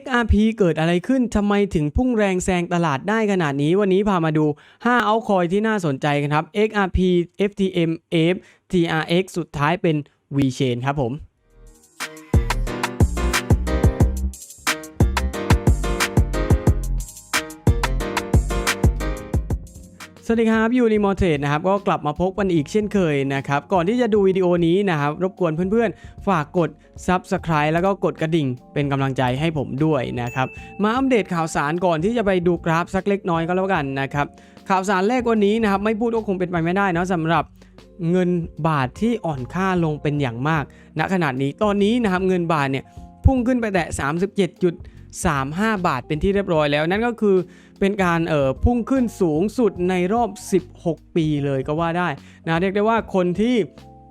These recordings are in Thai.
XRP เกิดอะไรขึ้นทำไมถึงพุ่งแรงแซงตลาดได้ขนาดนี้วันนี้พามาดู 5 เอาคอยที่น่าสนใจกันครับ XRP FTM f TRX สุดท้ายเป็น VChain ครับผม สวัสดีครับยูนิมอเทรดนะครับก็กลับมาพบกันอีกเช่นเคยนะครับ ก่อนที่จะดูวิดีโอนี้นะครับ รบกวนเพื่อนๆ ฝากกด Subscribe แล้วก็กดกระดิ่งเป็นกำลังใจให้ผมด้วยนะครับ มาอัปเดตข่าวสารก่อนที่จะไปดูกราฟสักเล็กน้อยก็แล้วกันนะครับ ข่าวสารแรกวันนี้นะครับ ไม่พูดก็คงเป็นไปไม่ได้นะสำหรับเงินบาทที่อ่อนค่าลงเป็นอย่างมากณขณะนี้ตอนนี้นะครับเงินบาทเนี่ยพุ่งขึ้นไปแตะ37.35 บาทเป็นที่เรียบร้อยแล้วนั่นก็คือ เป็นการเอ่อพุ่งขึ้นสูงสุดในรอบ 16 ปีเลยก็ว่าได้นะเรียกได้ว่าคนที่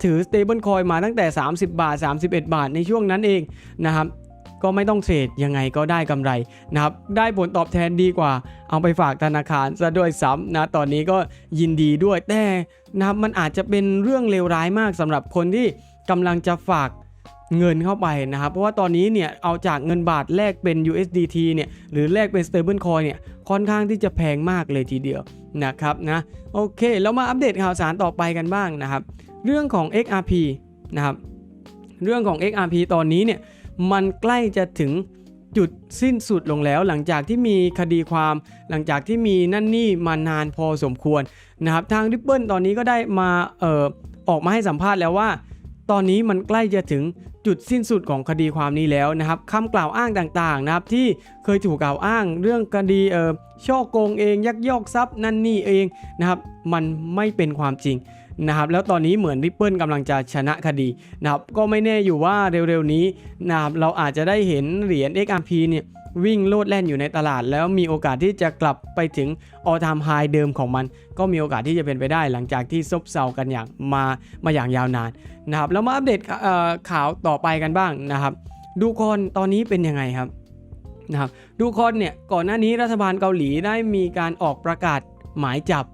ถือ stable coin มาตั้งแต่ 30 บาท 31 บาทในช่วงนั้นเองนะครับก็ไม่ต้องเทรดยังไงก็ได้กำไรนะครับได้ผลตอบแทนดีกว่า เอาไปฝากธนาคารซะด้วยซ้ำนะตอนนี้ก็ยินดีด้วยแต่นะครับมันอาจจะเป็นเรื่องเลวร้ายมากสำหรับคนที่กำลังจะฝาก เงินเข้าไปนะครับ เพราะว่าตอนนี้เนี่ยเอาจากเงินบาทแลกเป็น USDT เนี่ยหรือแลกเป็น stable coin เนี่ยค่อนข้างที่จะแพงมากเลยทีเดียวนะครับนะโอเคแล้วมาอัปเดตข่าวสารต่อไปกันบ้างนะครับเรื่องของ XRP นะครับเรื่องของ XRP ตอนนี้เนี่ยมันใกล้จะถึงจุดสิ้นสุดลงแล้วหลังจากที่มีคดีความหลังจากที่มีนั่นนี่มานานพอสมควรนะครับทาง Ripple ตอนนี้ก็ได้มาเอ่อออกมาให้สัมภาษณ์แล้วว่า ตอนนี้มันใกล้จะถึงจุดสิ้นสุดของคดีความนี้แล้วนะครับคำกล่าวอ้างต่างๆนะครับที่เคยถูกกล่าวอ้างเรื่องคดีเอ่อช่อโกงเองยักยอกทรัพย์นั่นนี่เองนะครับมันไม่เป็นความจริงนะครับแล้วตอนนี้เหมือน Ripple กำลังจะชนะคดีนะครับก็ไม่แน่อยู่ว่าเร็วๆนี้นะครับเราอาจจะได้เห็นเหรียญ XRP เนี่ย วิ่งโลดแล่นอยู่ในตลาด แล้วมีโอกาสที่จะกลับไปถึง all time high เดิมของมัน ก็มีโอกาสที่จะเป็นไปได้หลังจากที่ซบเซากันอย่างมามาอย่างยาวนานนะครับแล้วมาอัปเดตข่าวต่อไปกันบ้างนะครับ ดูคอนตอนนี้เป็นยังไงครับนะครับดูคอนเนี่ยก่อนหน้านี้รัฐบาลเกาหลีได้มีการออกประกาศหมายจับ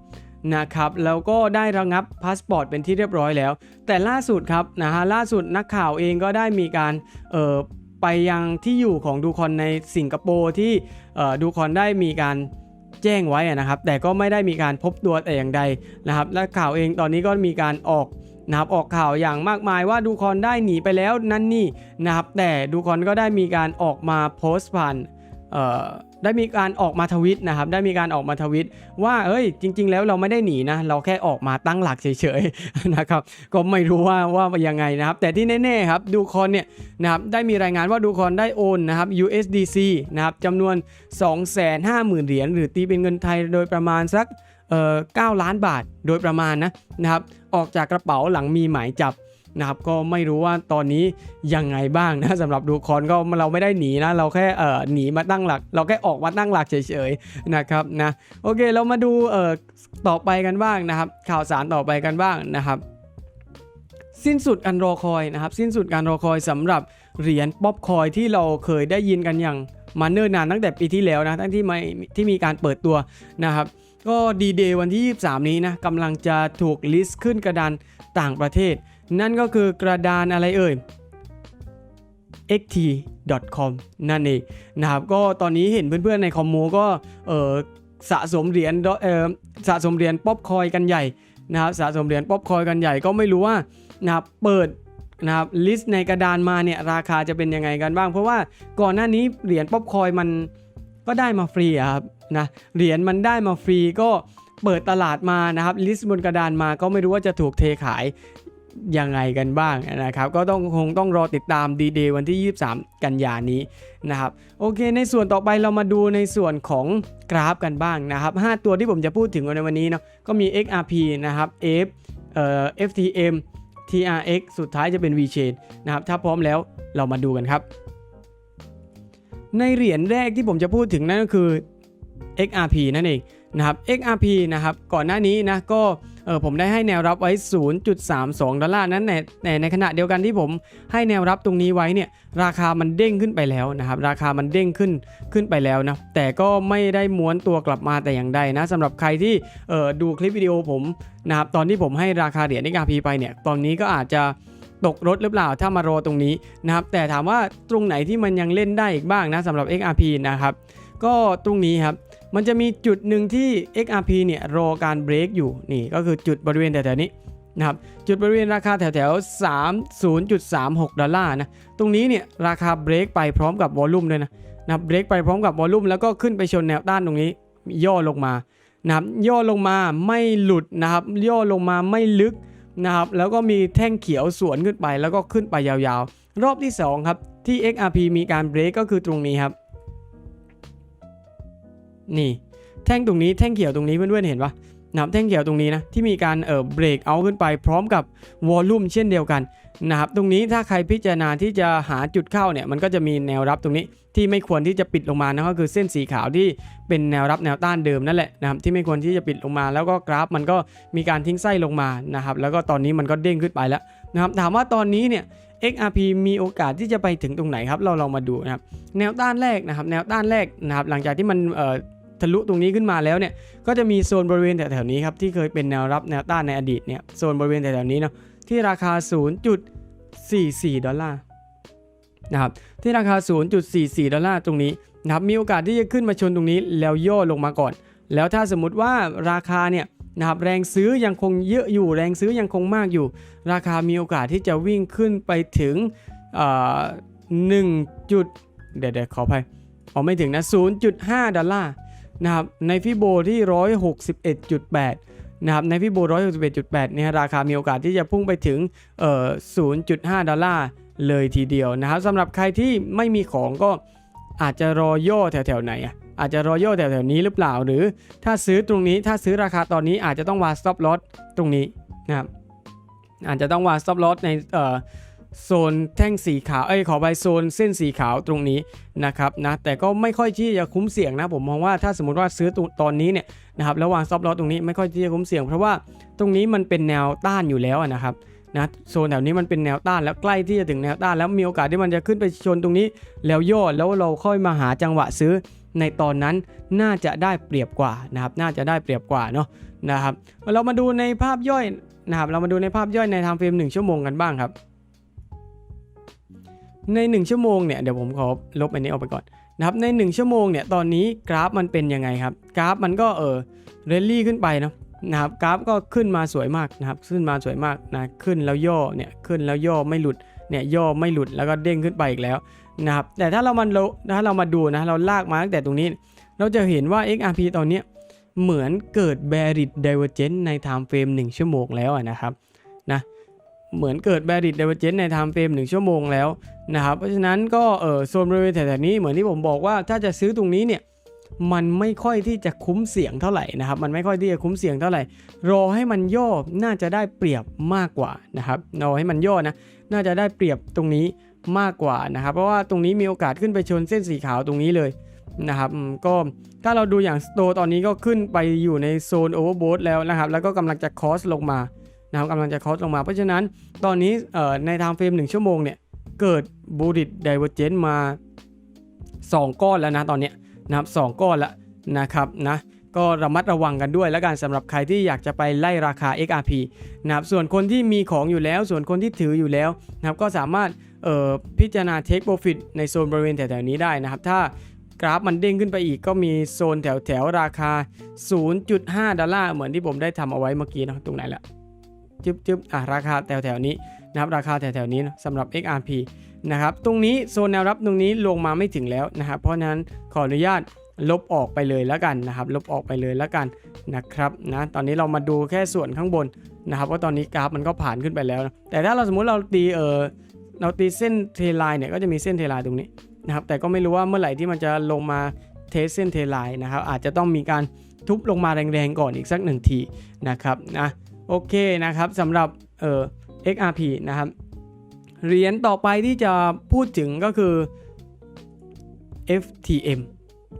นะครับแล้วก็ได้ระงับพาสปอร์ตเป็นที่เรียบร้อยแล้ว แต่ล่าสุดครับนะฮะล่าสุดนักข่าวเองก็ได้มีการเอ่อ ไปยังที่อยู่ของดูคอนในสิงคโปร์ที่ดูคอนได้มีการแจ้งไว้นะครับ แต่ก็ไม่ได้มีการพบตัวแต่อย่างใดนะครับ และข่าวเองตอนนี้ก็มีการออกนะครับออกข่าวอย่างมากมายว่าดูคอนได้หนีไปแล้วนั่นนี่นะครับ แต่ดูคอนก็ได้มีการออกมาโพสต์ผ่านเอ่อ ได้มีการออกมาทวิตนะครับ ได้มีการออกมาทวิตว่า เอ้ย จริง ๆ แล้วเราไม่ได้หนีนะ เราแค่ออกมาตั้งหลักเฉยๆนะครับ ก็ไม่รู้ว่าว่ายังไงนะครับ แต่ที่แน่ๆครับ ดูคอนเนี่ยนะครับ ได้มีรายงานว่าดูคอนได้โอนนะครับ USDC นะครับจำนวน 250,000 เหรียญหรือตีเป็นเงินไทยโดยประมาณสักเอ่อ9ล้านบาทโดยประมาณนะนะครับ ออกจากกระเป๋าหลังมีหมายจับ นะครับก็ไม่รู้ว่าตอนนี้ยังไงบ้างนะสำหรับดูคอนก็เราไม่ได้หนีนะ เราแค่เอ่อหนีมาตั้งหลัก เราแค่ออกมาตั้งหลักเฉยๆนะครับนะโอเคเรามาดูเอ่อต่อไปกันบ้างนะครับ ข่าวสารต่อไปกันบ้างนะครับสิ้นสุดการรอคอยนะครับ สิ้นสุดการรอคอยสำหรับเหรียญป๊อปคอยที่เราเคยได้ยินกันอย่างมาเนิ่นนานตั้งแต่ปีที่แล้วนะทั้งที่ไม่ที่มีการเปิดตัวนะครับ ก็ดีเดย์วันที่ 23 นี้นะกำลังจะถูกลิสต์ขึ้นกระดานต่างประเทศ นั่นก็คือกระดานอะไรเอ่ย xt.com นั่นเองนะครับก็ตอนนี้เห็นเพื่อนๆในคอมมูก็เออสะสมเหรียญเออสะสมเหรียญป๊อปคอยกันใหญ่นะครับสะสมเหรียญป๊อปคอยกันใหญ่ก็ไม่รู้ว่านะครับเปิดนะครับลิสต์ในกระดานมาเนี่ยราคาจะเป็นยังไงกันบ้าง เพราะว่าก่อนหน้านี้เหรียญป๊อปคอยมันก็ได้มาฟรีครับนะเหรียญมันได้มาฟรีก็เปิดตลาดมานะครับลิสต์บนกระดานมาก็ไม่รู้ว่าจะถูกเทขาย ยังไงกันบ้างนะครับ ก็ต้องคงต้องรอติดตามดีเดย์วันที่ 23 กันยานี้นะครับโอเค ในส่วนต่อไปเรามาดูในส่วนของกราฟกันบ้างนะครับ 5 ตัวที่ผมจะพูดถึงในวันนี้เนาะก็มี XRP นะครับ F เอ่อ FTM TRX สุดท้ายจะเป็น VChain นะครับ ถ้าพร้อมแล้วเรามาดูกันครับ ในเหรียญแรกที่ผมจะพูดถึงนั่นก็คือ XRP นั่นเองนะครับ XRP นะครับ ก่อนหน้านี้นะก็ เออผมได้ให้แนวรับไว้ 0.32 ดอลลาร์นั้นในในในขณะเดียวกันที่ผมให้แนวรับตรงนี้ไว้เนี่ยราคามันเด้งขึ้นไปแล้วนะครับราคามันเด้งขึ้นขึ้นไปแล้วนะแต่ก็ไม่ได้ม้วนตัวกลับมาแต่อย่างใดนะสำหรับใครที่เออดูคลิปวิดีโอผมนะครับตอนที่ผมให้ราคาเหรียญ XRP ไปเนี่ยตอนนี้ก็อาจจะตกรถหรือเปล่าถ้ามารอตรงนี้นะครับแต่ถามว่าตรงไหนที่มันยังเล่นได้อีกบ้างนะสำหรับ XRP นะครับก็ตรงนี้ครับ มันจะมีจุดหนึ่งที่ XRP เนี่ยรอการเบรกอยู่นี่ก็คือจุดบริเวณแถวๆนี้นะครับจุดบริเวณราคาแถวๆ30.36 ดอลลาร์นะตรงนี้เนี่ยราคาเบรกไปพร้อมกับวอลลุ่มด้วยนะนะเบรกไปพร้อมกับวอลลุ่มแล้วก็ขึ้นไปชนแนวต้านตรงนี้ ย่อลงมานะครับย่อลงมาไม่หลุดนะครับ ย่อลงมาไม่ลึกนะครับแล้วก็มีแท่งเขียวสวนขึ้นไปแล้วก็ขึ้นไปยาวๆ รอบที่ 2 ครับ ที่ XRP มีการเบรกก็คือตรงนี้ครับ นี่ แท่งตรงนี้แท่งเขียวตรงนี้เพื่อนๆเห็นปะนะครับแท่งเขียวตรงนี้นะที่มีการเออเบรกเอาขึ้นไปพร้อมกับวอลลุ่มเช่นเดียวกันนะครับตรงนี้ถ้าใครพิจารณาที่จะหาจุดเข้าเนี่ยมันก็จะมีแนวรับตรงนี้ที่ไม่ควรที่จะปิดลงมานะก็คือเส้นสีขาวที่เป็นแนวรับแนวต้านเดิมนั่นแหละนะครับที่ไม่ควรที่จะปิดลงมา แล้วก็กราฟมันก็มีการทิ้งไส้ลงมานะครับแล้วก็ตอนนี้มันก็เด้งขึ้นไปแล้วนะครับถามว่าตอนนี้เนี่ย XRP มีโอกาสที่จะไปถึงตรงไหนครับเราลองมาดูนะครับแนวต้านแรกนะครับแนวต้านแรกนะครับหลังจากที่มันเอ่อ ทะลุตรงนี้ขึ้นมาแล้วเนี่ยก็จะมีโซนบริเวณแถวๆนี้ครับที่เคยเป็นแนวรับแนวต้านในอดีตเนี่ยโซนบริเวณแถวๆนี้เนาะที่ราคา 0.44 ดอลลาร์นะครับที่ราคา 0.44 ดอลลาร์ตรงนี้นะครับมีโอกาสที่จะขึ้นมาชนตรงนี้แล้วย่อลงมาก่อน แล้วถ้าสมมติว่าราคาเนี่ยนะครับแรงซื้อยังคงเยอะอยู่แรงซื้อยังคงมากอยู่ ราคามีโอกาสที่จะวิ่งขึ้นไปถึงเอ่อ1จุดเดี๋ยวเดี๋ยวขออภัยอ๋อไม่ถึงนะ 0.5 ดอลลาร์ นะครับในฟิโบที่ 161.8 นะครับในฟิโบ 161.8 เนี่ยราคามีโอกาสที่จะพุ่งไปถึงเอ่อ0.5 ดอลลาร์เลยทีเดียวนะครับสำหรับใครที่ไม่มีของก็อาจจะรอย่อแถวๆไหนอะอาจจะรอย่อแถวๆนี้หรือเปล่า หรือถ้าซื้อตรงนี้ถ้าซื้อราคาตอนนี้อาจจะต้องวาง stop loss ตรงนี้นะครับอาจจะต้องวาง stop loss ในเอ่อ โซนแท่งสีขาวเอ้ยขอไปโซนเส้นสีขาวตรงนี้นะครับนะแต่ก็ไม่ค่อยที่จะคุ้มเสี่ยงนะผมมองว่าถ้าสมมติว่าซื้อตอนนี้เนี่ยนะครับแล้ววางซอฟต์ลอตรงนี้ไม่ค่อยที่จะคุ้มเสี่ยง เพราะว่าตรงนี้มันเป็นแนวต้านอยู่แล้วนะครับนะโซนแถวนี้มันเป็นแนวต้านแล้วใกล้ที่จะถึงแนวต้าน แล้วมีโอกาสที่มันจะขึ้นไปชนตรงนี้ แล้วย่อแล้วเราค่อยมาหาจังหวะซื้อในตอนนั้นน่าจะได้เปรียบกว่านะครับน่าจะได้เปรียบกว่าเนาะนะครับเรามาดูในภาพย่อยนะครับเรามาดูในภาพย่อยในทม์เฟรม1ชั่วโมงกันบ้างครับ ใน 1 ชั่วโมงเนี่ยเดี๋ยวผมขอลบอันนี้ออกไปก่อนนะครับใน 1 ชั่วโมงเนี่ยตอนนี้กราฟมันเป็นยังไงครับ กราฟมันก็เออเรลลี่ขึ้นไปเนาะนะครับกราฟก็ขึ้นมาสวยมากนะครับขึ้นมาสวยมากนะขึ้นแล้วย่อเนี่ยขึ้นแล้วย่อไม่หลุดเนี่ยย่อไม่หลุดแล้วก็เด้งขึ้นไปอีกแล้วนะครับแต่ถ้าเรามันถ้าเรามาดูนะเราลากมาตั้งแต่ตรงนี้ เราจะเห็นว่า XRP ตอนเนี้ยเหมือนเกิด bearish divergence ใน time frame 1 ชั่วโมงแล้วนะครับ เหมือนเกิด bearish divergence ใน time frame 1ชั่วโมงแล้วนะครับ เพราะฉะนั้นก็เออโซนบริเวณแถวๆนี้เหมือนที่ผมบอกว่าถ้าจะซื้อตรงนี้เนี่ยมันไม่ค่อยที่จะคุ้มเสี่ยงเท่าไหร่นะครับ มันไม่ค่อยที่จะคุ้มเสี่ยงเท่าไหร่ รอให้มันย่อน่าจะได้เปรียบมากกว่านะครับรอให้มันย่อนะ น่าจะได้เปรียบตรงนี้มากกว่านะครับ เพราะว่าตรงนี้มีโอกาสขึ้นไปชนเส้นสีขาวตรงนี้เลยนะครับ ก็ถ้าเราดูอย่างสโตตอนนี้ก็ขึ้นไปอยู่ในโซนโอเวอร์โบทแล้วนะครับ แล้วก็กำลังจะคอสลงมา นะครับกำลังจะคอสลงมา เพราะฉะนั้นตอนนี้ในไทม์เฟรม 1 ชั่วโมงเนี่ยเกิดบูริดไดเวอร์เจนมา 2 ก้อนแล้วนะตอนเนี้ยนะครับสก้อนล้วนะครับนะก็ระมัดระวังกันด้วยแล้วกันสำหรับใครที่อยากจะไปไล่ราคา XRP นะครับส่วนคนที่มีของอยู่แล้ว ส่วนคนที่ถืออยู่แล้วนะครับก็สามารถพิจารณา take profit ในโซนบริเวณแถวๆนี้ได้นะครับ ถ้ากราฟมันเด้งขึ้นไปอีกก็มีโซนแถวแถวๆราคา 0.5 ดอลลาร์เหมือนที่ผมได้ทำเอาไว้เมื่อกี้นะตรงไหนละ จึ๊บจึบอะราคาแถวแถวๆนี้นะครับราคาแถวๆนี้สำหรับ XRP นะครับตรงนี้โซนแนวรับตรงนี้ลงมาไม่ถึงแล้วนะครับเพราะนั้นขออนุญาตลบออกไปเลยแล้วกันนะครับลบออกไปเลยแล้วกันนะครับนะตอนนี้เรามาดูแค่ส่วนข้างบนนะครับว่าตอนนี้กราฟมันก็ผ่านขึ้นไปแล้ว แต่ถ้าเราสมมุติเราตีเออเราตีเส้นเทไลน์เนี่ยก็จะมีเส้นเทไลน์ตรงนี้นะครับแต่ก็ไม่รู้ว่าเมื่อไหร่ที่มันจะลงมาเทสเส้นเทไลน์นะครับอาจจะต้องมีการทุบลงมาแรงๆก่อนอีกสักหนึ่งทีนะครับนะ โอเคนะครับสำหรับเออ XRP นะครับเหรียญต่อไปที่จะพูดถึงก็คือ FTM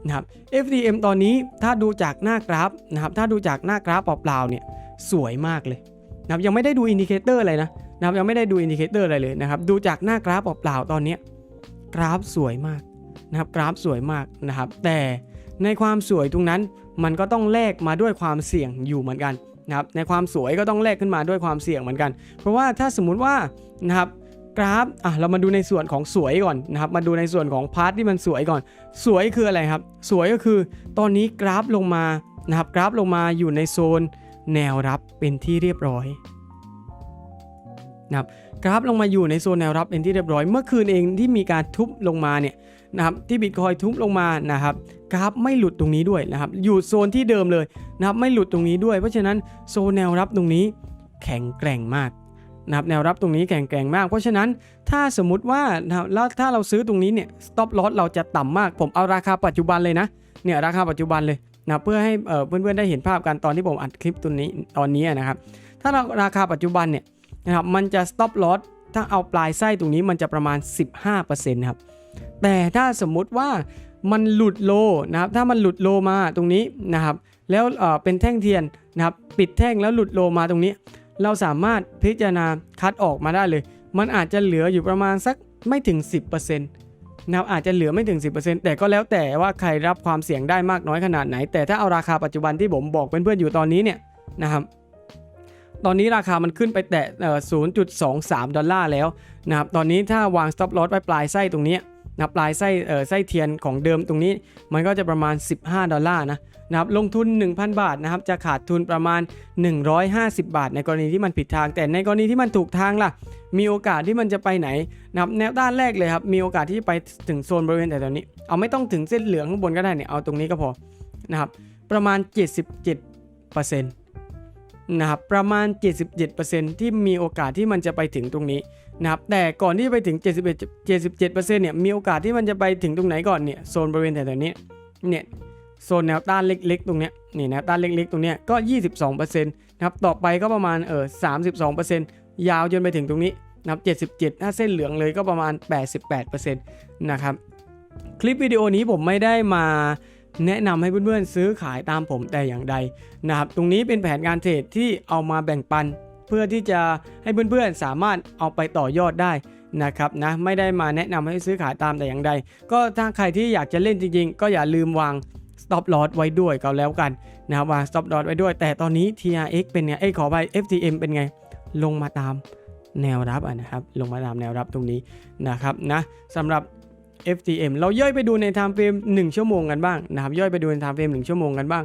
นะครับ FTM ตอนนี้ถ้าดูจากหน้ากราฟนะครับถ้าดูจากหน้ากราฟเปล่าๆเนี่ยสวยมากเลยนะครับยังไม่ได้ดูอินดิเคเตอร์อะไรนะนะครับยังไม่ได้ดูอินดิเคเตอร์อะไรเลยนะครับดูจากหน้ากราฟเปล่าๆตอนนี้กราฟสวยมากนะครับกราฟสวยมากนะครับแต่ในความสวยตรงนั้นมันก็ต้องแลกมาด้วยความเสี่ยงอยู่เหมือนกัน นะครับในความสวยก็ต้องแลกขึ้นมาด้วยความเสี่ยงเหมือนกัน เพราะว่าถ้าสมมุติว่านะครับกราฟอะเรามาดูในส่วนของสวยก่อนนะครับ มาดูในส่วนของพาร์ทที่มันสวยก่อน สวยคืออะไรครับ สวยก็คือตอนนี้กราฟลงมานะครับ กราฟลงมาอยู่ในโซนแนวรับเป็นที่เรียบร้อยนะครับกราฟลงมาอยู่ในโซนแนวรับเป็นที่เรียบร้อย เมื่อคืนเองที่มีการทุบลงมาเนี่ย นะครับที่บิตคอยทุบลงมานะครับกราฟไม่หลุดตรงนี้ด้วยนะครับอยู่โซนที่เดิมเลยนะครับไม่หลุดตรงนี้ด้วย เพราะฉะนั้นโซนแนวรับตรงนี้แข็งแกร่งมากนะครับแนวรับตรงนี้แข็งแกร่งมาก เพราะฉะนั้นถ้าสมมุติว่านะครับแล้วถ้าเราซื้อตรงนี้เนี่ย stop loss เราจะต่ำมาก ผมเอาราคาปัจจุบันเลยนะเนี่ยราคาปัจจุบันเลยนะเพื่อให้เพื่อนๆได้เห็นภาพกันตอนที่ผมอัดคลิปตัวนี้ตอนนี้นะครับถ้าเราราคาปัจจุบันเนี่ยนะครับมันจะ stop loss ถ้าเอาปลายไส้ตรงนี้มันจะประมาณ 15%ครับ แต่ถ้าสมมุติว่ามันหลุดโลนะครับถ้ามันหลุดโลมาตรงนี้นะครับ แล้วเป็นแท่งเทียนนะครับปิดแท่งแล้วหลุดโลมาตรงนี้ เราสามารถพิจารณาคัดออกมาได้เลย มันอาจจะเหลืออยู่ประมาณสักไม่ถึง 10%นะครับอาจจะเหลือไม่ถึง 10%แต่ก็แล้วแต่ว่าใครรับความเสี่ยงได้มากน้อยขนาดไหน แต่ถ้าเอาราคาปัจจุบันที่ผมบอกเพื่อนๆอยู่ตอนนี้เนี่ยนะครับตอนนี้ราคามันขึ้นไปแตะเอ่อ0.23 ดอลลาร์แล้วนะครับตอนนี้ถ้าวาง stop loss ไว้ปลายไส้ตรงนี้ นะปลายไส้เอ่อไส้เทียนของเดิมตรงนี้ มันก็จะประมาณ 15 ดอลลาร์นะนะครับลงทุน 1,000 บาทนะครับจะขาดทุนประมาณ 150 บาท ในกรณีที่มันผิดทาง แต่ในกรณีที่มันถูกทางล่ะ มีโอกาสที่มันจะไปไหนนะครับแนวด้านแรกเลยครับมีโอกาสที่จะไปถึงโซนบริเวณแต่ตอนนี้ เอาไม่ต้องถึงเส้นเหลืองข้างบนก็ได้เนี่ยเอาตรงนี้ก็พอนะครับประมาณ 77%นะครับประมาณ 77%ที่มีโอกาสที่มันจะไปถึงตรงนี้ นะครับแต่ก่อนที่จะไปถึง 71 77%เนี่ยมีโอกาสที่มันจะไปถึงตรงไหนก่อนเนี่ยโซนบริเวณแถวๆนี้เนี่ยโซนแนวต้านเล็กๆ ตรงเนี้ยนี่แนวต้านเล็กๆ ตรงเนี้ยก็ 22%นะครับต่อไปก็ประมาณเออ32%ยาวจนไปถึงตรงนี้นะครับ77 ถ้าเส้นเหลืองเลยก็ประมาณ 88%นะครับคลิปวิดีโอนี้ผมไม่ได้มาแนะนำให้เพื่อนๆซื้อขายตามผมแต่อย่างใดนะครับตรงนี้เป็นแผนการเทรดที่เอามาแบ่งปัน เพื่อที่จะให้เพื่อนๆสามารถเอาไปต่อยอดได้นะครับนะไม่ได้มาแนะนำให้ซื้อขายตามแต่อย่างใด ก็ถ้าใครที่อยากจะเล่นจริงๆ ก็อย่าลืมวาง stop loss ไว้ด้วยก็แล้วกันนะครับวาง stop loss ไว้ด้วย แต่ตอนนี้ TRX เป็นไงเอ้ขอไป FTM เป็นไง ลงมาตามแนวรับะนะครับ ลงมาตามแนวรับตรงนี้นะครับนะสำหรับ FTM เราย่อยไปดูใน time frame 1ชั่วโมงกันบ้างนะครับย่อยไปดูใน time frame 1ชั่วโมงกันบ้าง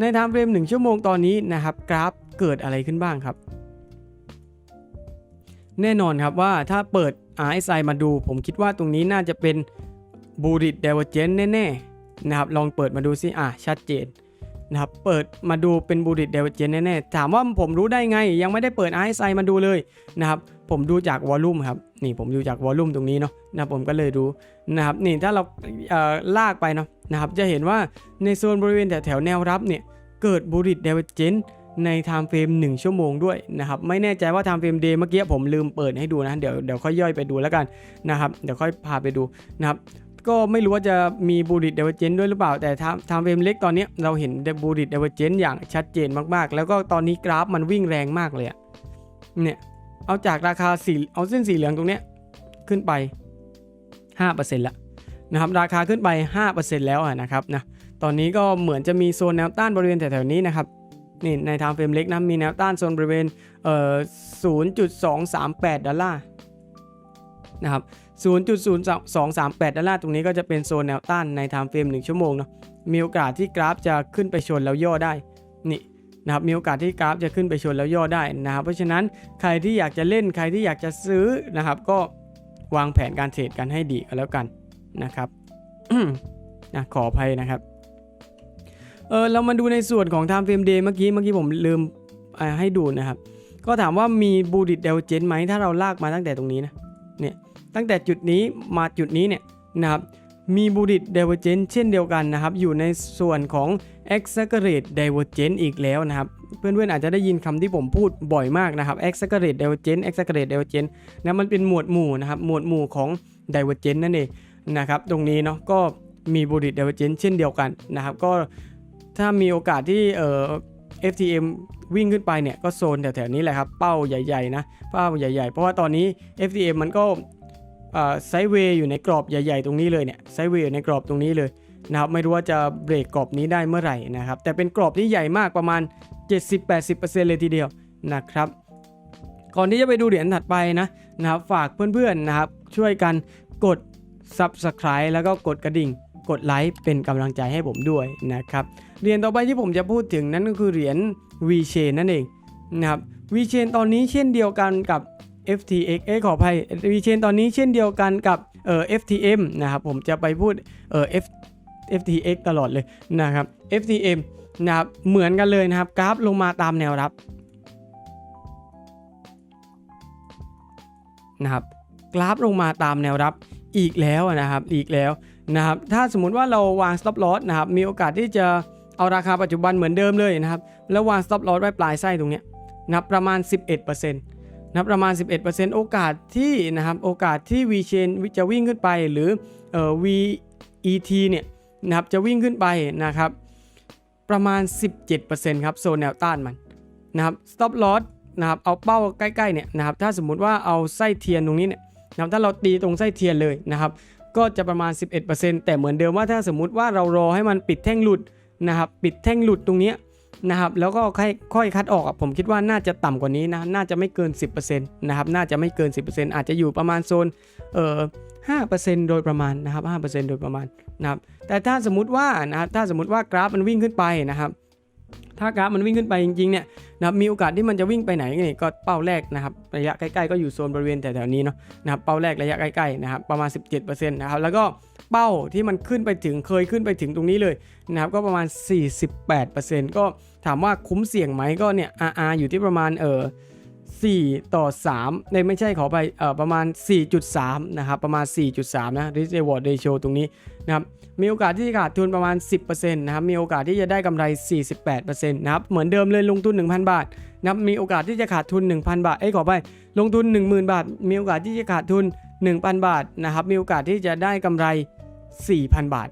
ใน time frame 1ชั่วโมงตอนนี้นะครับกราฟเกิดอะไรขึ้นบ้างครับ แน่นอนครับว่าถ้าเปิด RSI มาดู ผมคิดว่าตรงนี้น่าจะเป็น Bullish Divergence แน่ๆนะครับลองเปิดมาดูซิอะชัดเจนนะครับเปิดมาดูเป็น Bullish Divergence แน่ๆถามว่าผมรู้ได้ไง ยังไม่ได้เปิด RSI มาดูเลยนะครับผมดูจากวอลลุ่มครับนี่ผมดูจากวอลลุ่มตรงนี้เนาะนะผมก็เลยรู้นะครับนี่ถ้าเราเอ่อลากไปเนาะนะครับจะเห็นว่าในโซนบริเวณแถวแนวรับเนี่ยเกิด Bullish Divergence ใน time frame 1ชั่วโมงด้วยนะครับไม่แน่ใจว่า time frame day เมื่อกี้ผมลืมเปิดให้ดูนะเดี๋ยวเดี๋ยวค่อยย่อยไปดูแล้วกันนะครับเดี๋ยวค่อยพาไปดูนะครับก็ไม่รู้ว่าจะมีบูริ d เดเวเจนด้วยหรือเปล่า แต่ทำทำเฟรมเล็กตอนนี้เราเห็นบูริ d เดเวเจนอย่างชัดเจนมากๆ แล้วก็ตอนนี้กราฟมันวิ่งแรงมากเลยอะเนี่ยเอาจากราคาสีเอาเส้นสีเหลืองตรงเนี้ยขึ้นไป5%ละนะครับราคาขึ้นไป 5%แล้วอะนะครับนะตอนนี้ก็เหมือนจะมีโซนแนวต้านบริเวณแถวๆนี้นะครับ นี่ในทางเฟรมเล็กนะมีแนวต้านโซนบริเวณเอ่อ0.238 ดอลลาร์นะครับ 0.0238 ดอลลาร์ตรงนี้ก็จะเป็นโซนแนวต้านในไทม์เฟรม 1 ชั่วโมงเนาะ มีโอกาสที่กราฟจะขึ้นไปชนแล้วย่อได้ นี่นะครับ มีโอกาสที่กราฟจะขึ้นไปชนแล้วย่อได้นะครับ เพราะฉะนั้นใครที่อยากจะเล่นใครที่อยากจะซื้อนะครับ ก็วางแผนการเทรดกันให้ดีก็แล้วกันนะครับนะขออภัยนะครับ เออเรามาดูในส่วนของ time frame day เมื่อกี้เมื่อกี้ผมลืมอ่าให้ดูนะครับ ก็ถามว่ามีบูดิตเดลเจนไหมถ้าเราลากมาตั้งแต่ตรงนี้นะเนี่ยตั้งแต่จุดนี้มาจุดนี้เนี่ยนะครับมีบูดิตเดเวอร์เจนเช่นเดียวกันนะครับ อยู่ในส่วนของ exaggerate divergence อีกแล้วนะครับ เพื่อนๆอาจจะได้ยินคำที่ผมพูดบ่อยมากนะครับ exaggerate divergence exaggerate divergence นะมันเป็นหมวดหมู่นะครับ หมวดหมู่ของ divergence นั่นเองนะครับ ตรงนี้เนาะก็มีบูดิตเดเวอร์เจนเช่นเดียวกันนะครับ ก็ ถ้ามีโอกาสที่เอ่อ FTM วิ่งขึ้นไปเนี่ยก็โซนแถวๆนี้แหละครับ เป้าใหญ่ๆนะเป้าใหญ่ๆ เพราะว่าตอนนี้ FTM มันก็ไซด์เวย์อยู่ในกรอบใหญ่ ๆ ตรงนี้เลยเนี่ยไซด์เวย์อยู่ในกรอบตรงนี้เลยนะครับไม่รู้ว่าจะเบรกกรอบนี้ได้เมื่อไหร่นะครับ แต่เป็นกรอบที่ใหญ่มากประมาณ 70-80%เลยทีเดียวนะครับ ก่อนที่จะไปดูเหรียญถัดไปนะนะครับฝากเพื่อนๆนะครับช่วยกันกด Subscribe แล้วก็กดกระดิ่ง กดไลค์เป็นกำลังใจให้ผมด้วยนะครับเหรียญต่อไปที่ผมจะพูดถึงนั่นก็คือเหรียญ V-Chain นั่นเองนะครับ V-Chain ตอนนี้เช่นเดียวกันกับ FTX เอขออภัย V-Chain ตอนนี้เช่นเดียวกันกับเอ่อ FTM นะครับผมจะไปพูดเอ่อ F FTX ตลอดเลยนะครับ FTM นะครับเหมือนกันเลยนะครับกราฟลงมาตามแนวรับนะครับกราฟลงมาตามแนวรับอีกแล้วนะครับอีกแล้ว นะครับถ้าสมมุติว่าเราวาง stop loss นะครับมีโอกาสที่จะเอาราคาปัจจุบันเหมือนเดิมเลยนะครับแล้ววาง stop loss ไว้ปลายไส้ตรงเนี้ยนะครับประมาณ 11%นะครับประมาณ 11%โอกาสที่นะครับโอกาสที่ V chain จะวิ่งขึ้นไปหรือเอ่อ VET เนี่ยนะครับจะวิ่งขึ้นไปนะครับประมาณ 17%ครับโซนแนวต้านมันนะครับ stop loss นะครับเอาเป้าใกล้ๆเนี่ยนะครับถ้าสมมุติว่าเอาไส้เทียนตรงนี้เนี่ยนะครับถ้าเราตีตรงไส้เทียนเลยนะครับ ก็จะประมาณ 11%แต่เหมือนเดิมว่าถ้าสมมุติว่าเรารอให้มันปิดแท่งหลุดนะครับปิดแท่งหลุดตรงนี้นะครับแล้วก็ค่อยค่อยคัดออกผมคิดว่าน่าจะต่ำกว่านี้นะน่าจะไม่เกิน 10%นะครับน่าจะไม่เกิน 10%อาจจะอยู่ประมาณโซนเอ่อ5%โดยประมาณนะครับ5%โดยประมาณนะครับแต่ถ้าสมมุติว่านะครับถ้าสมมุติว่ากราฟมันวิ่งขึ้นไปนะครับ ถ้ากราฟมันวิ่งขึ้นไปจริงๆเนี่ยนะครับมีโอกาสที่มันจะวิ่งไปไหนนี่ก็เป้าแรกนะครับระยะใกล้ๆก็อยู่โซนบริเวณแถวๆนี้เนาะนะครับเป้าแรกระยะใกล้ๆนะครับประมาณ 17%นะครับแล้วก็เป้าที่มันขึ้นไปถึงเคยขึ้นไปถึงตรงนี้เลยนะครับก็ประมาณ 48%ก็ถามว่าคุ้มเสี่ยงไหมก็เนี่ย RR อยู่ที่ประมาณเออ4 ต่อ3ในไม่ใช่ขอไปเออประมาณ 4.3 นะครับ ประมาณ 4.3 นะ risk reward ratio ตรงนี้นะครับ มีโอกาสที่จะขาดทุนประมาณ 10%นะครับ มีโอกาสที่จะได้กำไร 48%นะครับ เหมือนเดิมเลยลงทุน 1,000 บาทนะครับ มีโอกาสที่จะขาดทุน 1,000 บาท เอ้ยขอไป ลงทุน 10,000 บาท มีโอกาสที่จะขาดทุน 1,000 บาทนะครับ มีโอกาสที่จะได้กำไร 4,000 บาท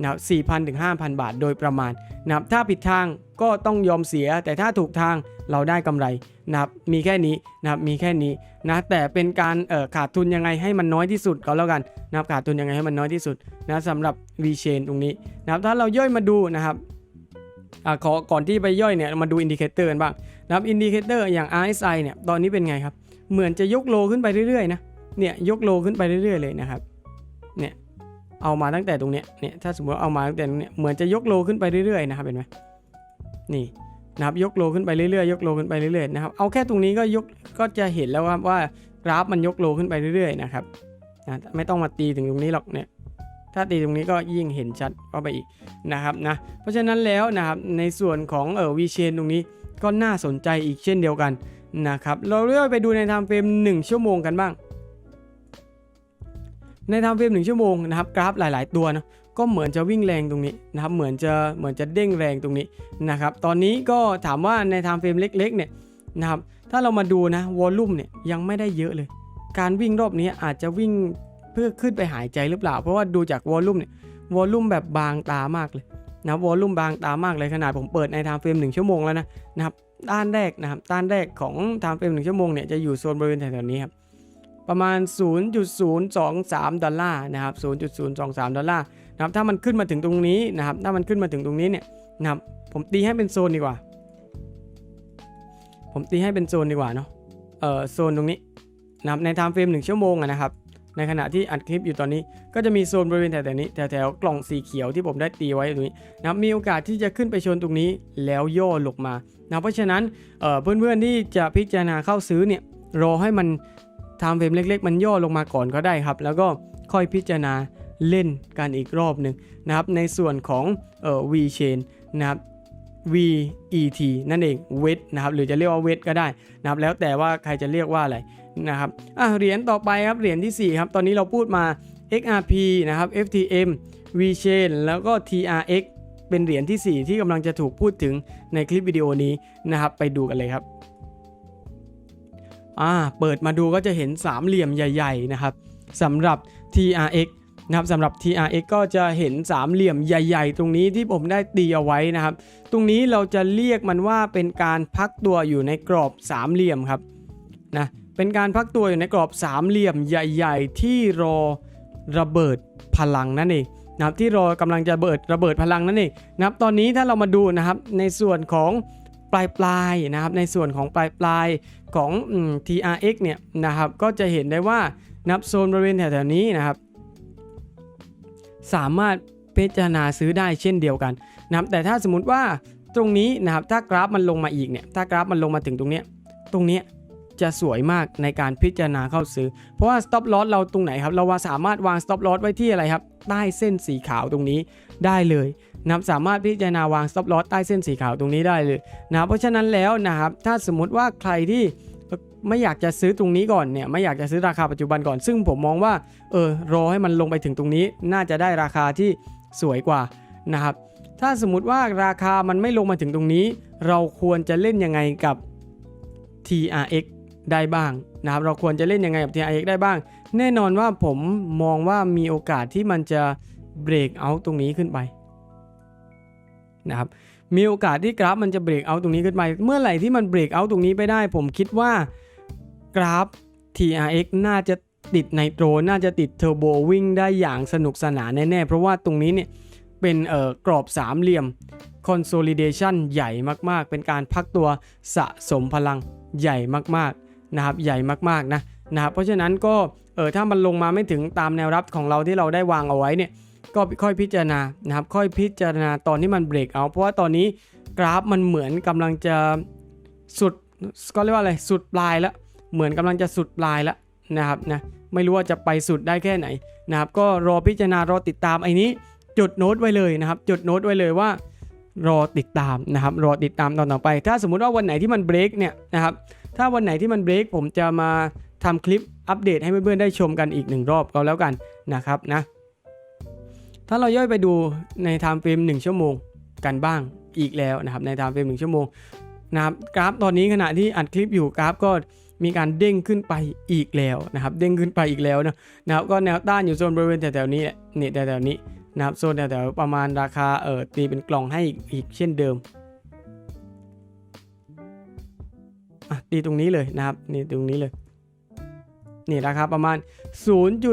นะครับ4,000 ถึง 5,000 บาท โดยประมาณนะครับ ถ้าผิดทาง ก็ต้องยอมเสีย แต่ถ้าถูกทางเราได้กำไรนะครับมีแค่นี้นะครับมีแค่นี้นะแต่เป็นการเอ่อขาดทุนยังไงให้มันน้อยที่สุดก็แล้วกันนะครับขาดทุนยังไงให้มันน้อยที่สุดนะสำหรับ V chain ตรงนี้นะครับถ้าเราย่อยมาดูนะครับอ่าขอก่อนที่ไปย่อยเนี่ยมาดูอินดิเคเตอร์กันบ้างนะครับอินดิเคเตอร์อย่าง RSI เนี่ยตอนนี้เป็นไงครับ เหมือนจะยกโลขึ้นไปเรื่อยๆนะเนี่ยยกโลขึ้นไปเรื่อยๆเลยนะครับเนี่ยเอามาตั้งแต่ตรงเนี้ยเนี่ยถ้าสมมติเอามาตั้งแต่ตรงเนี้ยเหมือนจะยกโลขึ้นไปเรื่อยๆนะครับเห็นไหม นี่นะครับยกโลขึ้นไปเรื่อยๆยกโลขึ้นไปเรื่อยๆนะครับเอาแค่ตรงนี้ก็ยกก็จะเห็นแล้วครับว่ากราฟมันยกโลขึ้นไปเรื่อยๆนะครับนะไม่ต้องมาตีถึงตรงนี้หรอกเนี่ยถ้าตีตรงนี้ก็ยิ่งเห็นชัดเข้าไปอีกนะครับนะเพราะฉะนั้นแล้วนะครับในส่วนของเออวีเชนตรงนี้ก็น่าสนใจอีกเช่นเดียวกันนะครับเราเลื่อนไปดูในไทม์เฟรม1 ชั่วโมงกันบ้าง ในไทม์เฟรม1ชั่วโมงนะครับกราฟหลาย ๆ ตัวนะ ก็เหมือนจะวิ่งแรงตรงนี้นะครับเหมือนจะเหมือนจะเด้งแรงตรงนี้นะครับตอนนี้ก็ถามว่าในไทม์เฟรมเล็กๆเนี่ยนะครับถ้าเรามาดูนะวอลลุ่มเนี่ยยังไม่ได้เยอะเลย การวิ่งรอบนี้อาจจะวิ่งเพื่อขึ้นไปหายใจหรือเปล่า เพราะว่าดูจากวอลลุ่มเนี่ยวอลลุ่มแบบบางตามากเลยนะวอลลุ่มบางตามากเลยขนาดผมเปิดในไทม์เฟรม1ชั่วโมงแล้วนะนะครับด้านแรกนะครับด้านแรกของไทม์เฟรม1ชั่วโมงเนี่ยจะอยู่โซนบริเวณแถวๆนี้ครับประมาณ 0.023 ดอลลาร์นะครับ 0.023 ดอลลาร์ นะครับถ้ามันขึ้นมาถึงตรงนี้นะครับ ถ้ามันขึ้นมาถึงตรงนี้เนี่ยนะครับ ผมตีให้เป็นโซนดีกว่า ผมตีให้เป็นโซนดีกว่าเนาะ เอ่อโซนตรงนี้นะครับในไทม์เฟรม1ชั่วโมงอะนะครับ ในขณะที่อัดคลิปอยู่ตอนนี้ ก็จะมีโซนบริเวณแถวๆนี้แถวๆกล่องสีเขียวที่ผมได้ตีไว้ตรงนี้นะครับมีโอกาสที่จะขึ้นไปชนตรงนี้แล้วย่อลงมานะเพราะฉะนั้นเเพื่อนๆที่จะพิจารณาเข้าซื้อเนี่ยรอให้มันทำเฟรมเล็ก ๆ มันย่อลงมาก่อนก็ได้ครับ แล้วก็ค่อยพิจารณา เล่นกันอีกรอบหนึ่งนะครับในส่วนของเอ่อ V chain นะครับ VET นั่นเองเวทนะครับหรือจะเรียกว่าเวทก็ได้นะครับแล้วแต่ว่าใครจะเรียกว่าอะไรนะครับอะเหรียญต่อไปครับเหรียญที่ 4 ครับ ตอนนี้เราพูดมา XRP นะครับ FTM VChain แล้วก็ TRX เป็นเหรียญที่ 4 ที่กำลังจะถูกพูดถึงในคลิปวิดีโอนี้นะครับ ไปดูกันเลยครับอ่าเปิดมาดูก็จะเห็นสามเหลี่ยมใหญ่ ๆ นะครับสำหรับ TRX นะครับสำหรับ TRX ก็จะเห็นสามเหลี่ยมใหญ่ ๆ ตรงนี้ที่ผมได้ตีเอาไว้นะครับ ตรงนี้เราจะเรียกมันว่าเป็นการพักตัวอยู่ในกรอบสามเหลี่ยมครับนะเป็นการพักตัวอยู่ในกรอบสามเหลี่ยมใหญ่ ๆ ที่รอระเบิดพลังนั่นเองนะครับที่รอกำลังจะเบิดระเบิดพลังนั่นเองนะครับตอนนี้ถ้าเรามาดูนะครับในส่วนของปลายปลายๆนะครับในส่วนของปลายปลายๆของ TRX เนี่ยนะครับก็จะเห็นได้ว่านับโซนบริเวณแถวๆนี้นะครับ สามารถพิจารณาซื้อได้เช่นเดียวกันนะครับแต่ถ้าสมมติว่าตรงนี้นะครับถ้ากราฟมันลงมาอีกเนี่ยถ้ากราฟมันลงมาถึงตรงเนี้ยตรงเนี้ยจะสวยมากในการพิจารณาเข้าซื้อ เพราะว่า stop loss เราตรงไหนครับเราว่าสามารถวาง stop loss ไว้ที่อะไรครับ ใต้เส้นสีขาวตรงนี้ได้เลยนะครับสามารถพิจารณาวาง stop loss ใต้เส้นสีขาวตรงนี้ได้เลยนะเพราะฉะนั้นแล้วนะครับถ้าสมมติว่าใครที่ ไม่อยากจะซื้อตรงนี้ก่อนเนี่ยไม่อยากจะซื้อราคาปัจจุบันก่อน ซึ่งผมมองว่าเออรอให้มันลงไปถึงตรงนี้ น่าจะได้ราคาที่สวยกว่านะครับ ถ้าสมมติว่าราคามันไม่ลงมาถึงตรงนี้ เราควรจะเล่นยังไงกับ TRX ได้บ้างนะครับเราควรจะเล่นยังไงกับ TRX ได้บ้าง แน่นอนว่าผมมองว่ามีโอกาสที่มันจะเบรกเอาตรงนี้ขึ้นไปนะครับมีโอกาสที่กราฟมันจะเบรกเอาตรงนี้ขึ้นไป เมื่อไหร่ที่มันเบรกเอาตรงนี้ไปได้ ผมคิดว่า กราฟ TRX น่าจะติดไนโตรน่าจะติดเทอร์โบวิ่งได้อย่างสนุกสนานแน่ๆ เพราะว่าตรงนี้เนี่ยเป็นเอ่อกรอบสามเหลี่ยม consolidation ใหญ่มากๆ เป็นการพักตัวสะสมพลังใหญ่มากๆนะครับใหญ่มากๆนะนะครับเพราะฉะนั้นก็เออถ้ามันลงมาไม่ถึงตามแนวรับของเราที่เราได้วางเอาไว้เนี่ยก็ค่อยพิจารณานะครับค่อยพิจารณาตอนที่มันเบรกเอา เพราะว่าตอนนี้กราฟมันเหมือนกำลังจะสุดก็เรียกว่าอะไรสุดปลายแล้ว เหมือนกำลังจะสุดปลายแล้วนะครับนะไม่รู้ว่าจะไปสุดได้แค่ไหนนะครับก็รอพิจารณารอติดตามไอ้นี้จดโน้ตไว้เลยนะครับจดโน้ตไว้เลยว่ารอติดตามนะครับรอติดตามตอนต่อไป ถ้าสมมุติว่าวันไหนที่มันเบรกเนี่ยนะครับถ้าวันไหนที่มันเบรกผมจะมาทำคลิปอัปเดตให้เพื่อนๆได้ชมกันอีกหนึ่งรอบก็แล้วกันนะครับนะถ้าเราย่อยไปดูในไทม์เฟรม1 ชั่วโมงกันบ้างอีกแล้วนะครับในไทม์เฟรม1ชั่วโมงนะครับกราฟตอนนี้ขณะที่อัดคลิปอยู่กราฟก็ มีการเด้งขึ้นไปอีกแล้วนะครับเด้งขึ้นไปอีกแล้วนะนะครับก็แนวต้านอยู่โซนบริเวณแถวๆนี้นี่แถวๆนี้นะครับโซนแถวๆประมาณราคาเออตีเป็นกล่องให้อีกอีกเช่นเดิมอะตีตรงนี้เลยนะครับนี่ตรงนี้เลยนี่ราคาประมาณ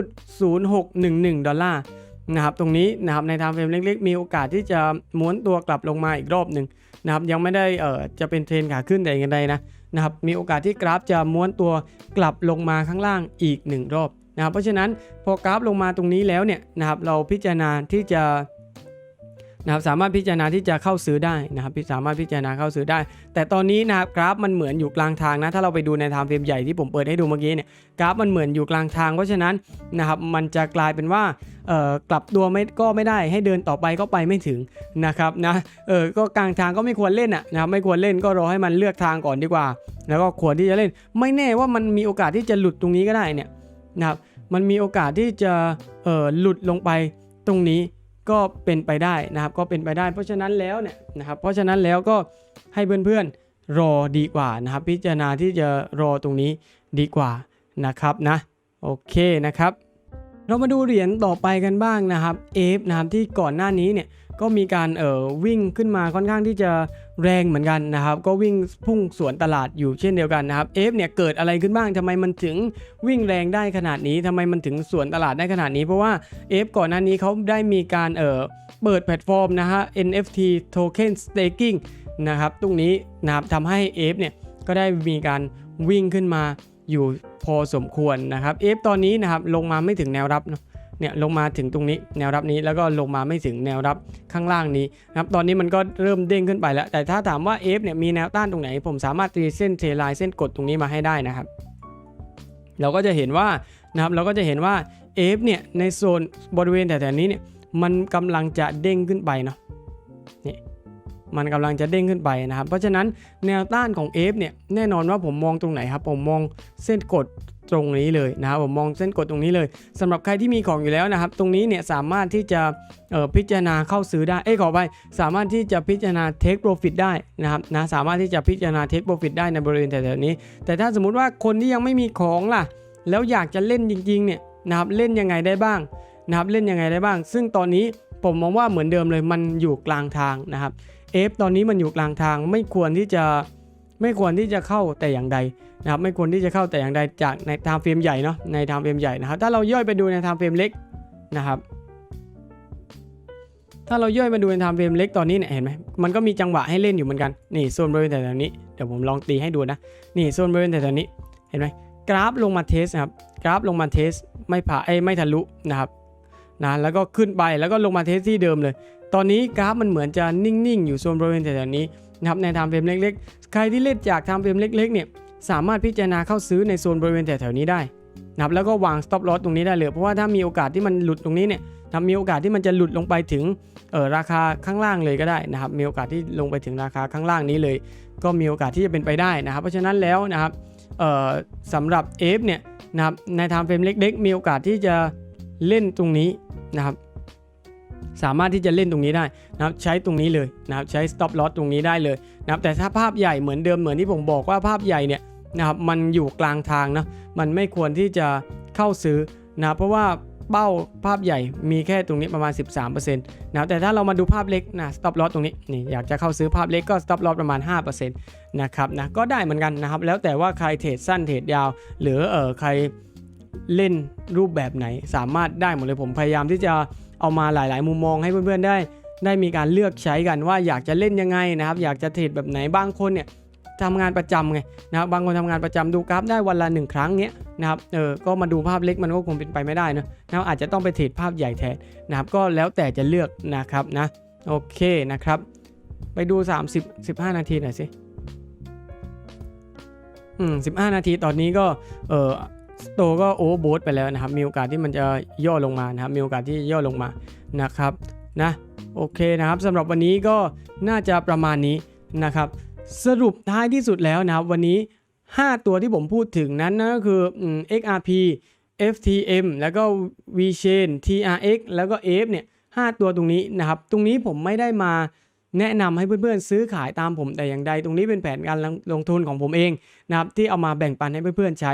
0.0611 ดอลลาร์นะครับตรงนี้นะครับในทม์เฟรมเล็กๆ มีโอกาสที่จะม้วนตัวกลับลงมาอีกรอบหนึ่งนะครับยังไม่ได้เออจะเป็นเทรนขาขึ้นแต่อย่างใดนะ นะครับมีโอกาสที่กราฟจะม้วนตัวกลับลงมาข้างล่างอีกหนึ่งรอบนะครับเพราะฉะนั้นพอกราฟลงมาตรงนี้แล้วเนี่ยนะครับเราพิจารณาที่จะ นะครับสามารถพิจารณาที่จะเข้าซื้อได้นะครับสามารถพิจารณาเข้าซื้อได้ แต่ตอนนี้นะครับกราฟมันเหมือนอยู่กลางทางนะถ้าเราไปดูในไทม์เฟรมใหญ่ที่ผมเปิดให้ดูเมื่อกี้เนี่ยกราฟมันเหมือนอยู่กลางทาง เพราะฉะนั้นนะครับมันจะกลายเป็นว่ากลับตัวไม่ก็ไม่ได้ให้เดินต่อไปก็ไปไม่ถึงนะครับนะเออก็กลางทางก็ไม่ควรเล่นอะนะครับไม่ควรเล่นก็รอให้มันเลือกทางก่อนดีกว่า แล้วก็ควรที่จะเล่น ไม่แน่ว่ามันมีโอกาสที่จะหลุดตรงนี้ก็ได้เนี่ยนะครับมันมีโอกาสที่จะเออหลุดลงไปตรงนี้ ก็เป็นไปได้นะครับ ก็เป็นไปได้ เพราะฉะนั้นแล้วเนี่ยนะครับ เพราะฉะนั้นแล้วก็ให้เพื่อนๆรอดีกว่านะครับ พิจารณาที่จะรอตรงนี้ดีกว่านะครับนะโอเคนะครับ เรามาดูเหรียญต่อไปกันบ้างนะครับเอฟนะครับที่ก่อนหน้านี้เนี่ยก็มีการเอ่อวิ่งขึ้นมาค่อนข้างที่จะแรงเหมือนกันนะครับ ก็วิ่งพุ่งสวนตลาดอยู่เช่นเดียวกันนะครับเอฟเนี่ยเกิดอะไรขึ้นบ้างทำไมมันถึงวิ่งแรงได้ขนาดนี้ทำไมมันถึงสวนตลาดได้ขนาดนี้ เพราะว่าเอฟก่อนหน้านี้เขาได้มีการเอ่อเปิดแพลตฟอร์มนะฮะ NFT Token Staking นะครับตรงนี้นะครับทำให้เอฟเนี่ยก็ได้มีการวิ่งขึ้นมา อยู่พอสมควรนะครับเอฟตอนนี้นะครับลงมาไม่ถึงแนวรับเนาะเนี่ยลงมาถึงตรงนี้แนวรับนี้แล้วก็ลงมาไม่ถึงแนวรับข้างล่างนี้นะครับตอนนี้มันก็เริ่มเด้งขึ้นไปแล้ว แต่ถ้าถามว่า F เนี่ยมีแนวต้านตรงไหน ผมสามารถตีเส้นเทไลน์เส้นกดตรงนี้มาให้ได้นะครับ เราก็จะเห็นว่านะครับเราก็จะเห็นว่า F เนี่ยในโซนบริเวณแถวๆนี้เนี่ยมันกำลังจะเด้งขึ้นไปเนาะนี่ มันกำลังจะเด้งขึ้นไปนะครับ เพราะฉะนั้นแนวต้านของ F เนี่ยแน่นอนว่าผมมองตรงไหนครับ ผมมองเส้นกดตรงนี้เลยนะครับผมมองเส้นกดตรงนี้เลยสำหรับใครที่มีของอยู่แล้วนะครับ ตรงนี้เนี่ยสามารถที่จะออพิจารณาเข้าซื้อได้เอ้ยขอไปสามารถที่จะพิจารณา take profit ได้นะครับนะสามารถที่จะพิจารณา take profit ได้ในบริเวณแถวๆนี้ แต่ถ้าสมมุติว่าคนที่ยังไม่มีของล่ะ แล้วอยากจะเล่นจริงๆเนี่ยนะครับเล่นยังไงได้บ้างนะครับเล่นยังไงได้บ้าง ซึ่งตอนนี้ผมมองว่าเหมือนเดิมเลยมันอยู่กลางทางนะครับ F ตอนนี้มันอยู่กลางทางไม่ควรที่จะไม่ควรที่จะเข้าแต่อย่างใดนะครับไม่ควรที่จะเข้าแต่อย่างใดจากในทม์เฟรมใหญ่เนาะในทม์เฟรมใหญ่นะครับถ้าเราย่อยไปดูในทม์เฟรมเล็กนะครับ ถ้าเราย่อยมาดูในทม์เฟรมเล็กตอนนี้เนี่ยเห็นไหมมันก็มีจังหวะให้เล่นอยู่เหมือนกันนี่โซนบริเวณแถวนี้เดี๋ยวผมลองตีให้ดูนะนี่โซนบริเวณแถวนี้เห็นไหมกราฟลงมาเทสนะครับกราฟลงมาเทสไม่ผ่าไอ้ไม่ทะลุนะครับ นะแล้วก็ขึ้นไปแล้วก็ลงมาเทสที่เดิมเลย ตอนนี้กราฟมันเหมือนจะนิ่งๆ อยู่โซนบริเวณแถวๆนี้นะครับในทม์เฟรมเล็กๆ ใครที่เล่นจากทม์เฟรมเล็กๆเนี่ยสามารถพิจารณาเข้าซื้อในโซนบริเวณแถวๆนี้ได้นะครับแล้วก็วาง stop loss ตรงนี้ได้เลยเพราะว่าถ้ามีโอกาสที่มันหลุดตรงนี้เนี่ยนะมีโอกาสที่มันจะหลุดลงไปถึงเออราคาข้างล่างเลยก็ได้นะครับมีโอกาสที่ลงไปถึงราคาข้างล่างนี้เลย ก็มีโอกาสที่จะเป็นไปได้นะครับ เพราะฉะนั้นแล้วนะครับเอ่อสำหรับ F เนี่ยนะครับในทม์เฟรมเล็ก ๆ มีโอกาสที่จะเล่นตรงนี้ นะครับ สามารถที่จะเล่นตรงนี้ได้นะครับใช้ตรงนี้เลยนะครับใช้ stop loss ตรงนี้ได้เลยนะครับแต่ถ้าภาพใหญ่เหมือนเดิมเหมือนที่ผมบอกว่าภาพใหญ่เนี่ยนะครับมันอยู่กลางทางนะมันไม่ควรที่จะเข้าซื้อนะเพราะว่าเป้าภาพใหญ่มีแค่ตรงนี้ประมาณ 13%นะครับแต่ถ้าเรามาดูภาพเล็กนะ stop loss ตรงนี้นี่อยากจะเข้าซื้อภาพเล็กก็ stop loss ประมาณ 5%นะครับนะก็ได้เหมือนกันนะครับ แล้วแต่ว่าใครเทรดสั้นเทรดยาว หรือเออใคร เล่นรูปแบบไหนสามารถได้หมดเลยผมพยายามที่จะเอามาหลาย ๆ มุมมองให้เพื่อนๆได้ ได้มีการเลือกใช้กันว่าอยากจะเล่นยังไงนะครับ อยากจะเทรดแบบไหนบางคนเนี่ยทำงานประจำไงนะครับบางคนทำงานประจำดูกราฟได้วันละหนึ่งครั้งเงี้ยนะครับเออก็มาดูภาพเล็กมันก็คงเป็นไปไม่ได้นะนะอาจจะต้องไปเทรดภาพใหญ่แทนนะครับก็แล้วแต่จะเลือกนะครับนะโอเคนะครับ ไปดู 30 15 นาทีหน่อยสิอืม15 นาทีตอนนี้ก็เออ สโตก็โอเวอร์โบทไปแล้วนะครับ มีโอกาสที่มันจะย่อลงมานะครับ มีโอกาสที่จะย่อลงมานะครับนะโอเคนะครับสำหรับวันนี้ก็น่าจะประมาณนี้นะครับ สรุปท้ายที่สุดแล้วนะครับ วันนี้ 5 ตัวที่ผมพูดถึงนั้นนะก็คือ XRP FTM แล้วก็ VChain TRX แล้วก็ F เนี่ย5ตัวตรงนี้นะครับ ตรงนี้ผมไม่ได้มา แนะนำให้เพื่อนๆซื้อขายตามผมแต่อย่างใด ตรงนี้เป็นแผนการลงทุนของผมเองนะครับที่เอามาแบ่งปันให้เพื่อนๆใช้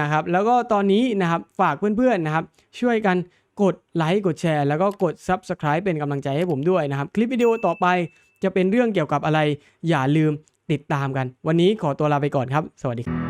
นะครับ แล้วก็ตอนนี้นะครับฝากเพื่อนๆนะครับ ช่วยกันกดไลค์กดแชร์ แล้วก็กด Subscribe เป็นกำลังใจให้ผมด้วยนะครับ คลิปวิดีโอต่อไปจะเป็นเรื่องเกี่ยวกับอะไร อย่าลืมติดตามกัน วันนี้ขอตัวลาไปก่อนครับ สวัสดีครับ